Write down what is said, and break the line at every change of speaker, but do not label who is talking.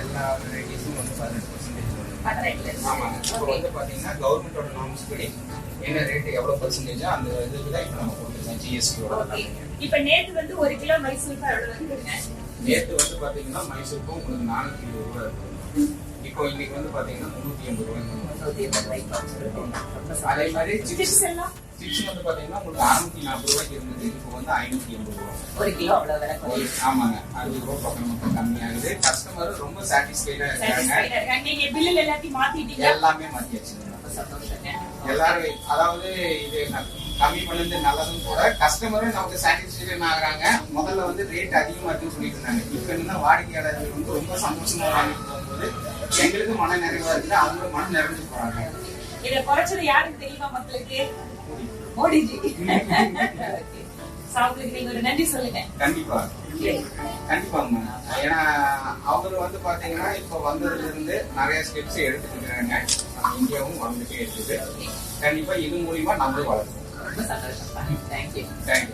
எல்லா வெரைட்டிஸும் வந்து பதினெட்டு பர்சன்டேஜ் ஆமாங்க இப்போ வந்து பார்த்தீங்கன்னா கவர்மெண்டோட நார்ம்ஸ் படி என்ன ரேட் எவ்வளோ பர்சன்டேஜோ அந்த இதுக்கு தான் இப்போ நம்ம கொடுத்துருக்கோம் ஜிஎஸ்டியோட
இப்போ நேற்று வந்து ஒரு கிலோ மைசூர்
நேற்று வந்து பார்த்தீங்கன்னா மைசூருக்கும் உங்களுக்கு நானூற்றி இருபது ரூபா இருக்கும் இப்போ இன்னைக்கு வந்து பார்த்தீங்கன்னா முந்நூற்றி எண்பது ரூபாய் அதே மாதிரி
சிப்ஸ்
சிப்ஸ் வந்து பார்த்தீங்கன்னா உங்களுக்கு அறுநூத்தி நாற்பது ரூபாய்க்கு இருந்தது இப்போ வந்து ஐநூற்றி எண்பது ரூபா
ஒரு கிலோ அவ்வளவு விலை
ஒரு- ஆமாங்க அறுபது ரூபா பக்கம் மட்டும் கம்மியாகுது கஸ்டமர் ரொம்ப சாட்டிஸ்ஃபைடா இருக்காங்க.
நீங்க பில்லுல எல்லாத்தையும் மாத்திட்டீங்க.
எல்லாமே மாத்தியாச்சு.
ரொம்ப சந்தோஷங்க.
எல்லாரும் அதாவது இது ந- கம்மி பண்ணது நல்லதும் கூட கஸ்டமரும் நமக்கு சாட்டிஸ்ஃபேக்ஷன் ஆகுறாங்க? முதல்ல வந்து ரேட் அதிகமா இருக்குன்னு சொல்லிட்டு இருந்தாங்க. இப்போ என்னன்னா வாடிக்கையாளர்கள் வந்து ரொம்ப சந்தோஷமா வாங்கிட்டு எங்களுக்கு மன நிறைவா இருக்குது அவங்களும் மன நிறைஞ்சு போறாங்க.
இத குறைச்சது யாருக்கு தெரியுமா மக்களுக்கு? மோடிஜி. நீங்க ஒரு நன்றி சொல்லுங்க.
கண்டிப்பா. கண்டிப்பாங்க ஏன்னா அவங்க வந்து பாத்தீங்கன்னா இப்ப வந்ததுல இருந்து நிறைய ஸ்டெப்ஸ் நம்ம இந்தியாவும் வளர்ந்துட்டே இருக்குது. கண்டிப்பா இது மூலியமா நம்மளும் வளர்க்கணும்
ரொம்ப சந்தோஷம் தேங்க்யூ
தேங்க்யூ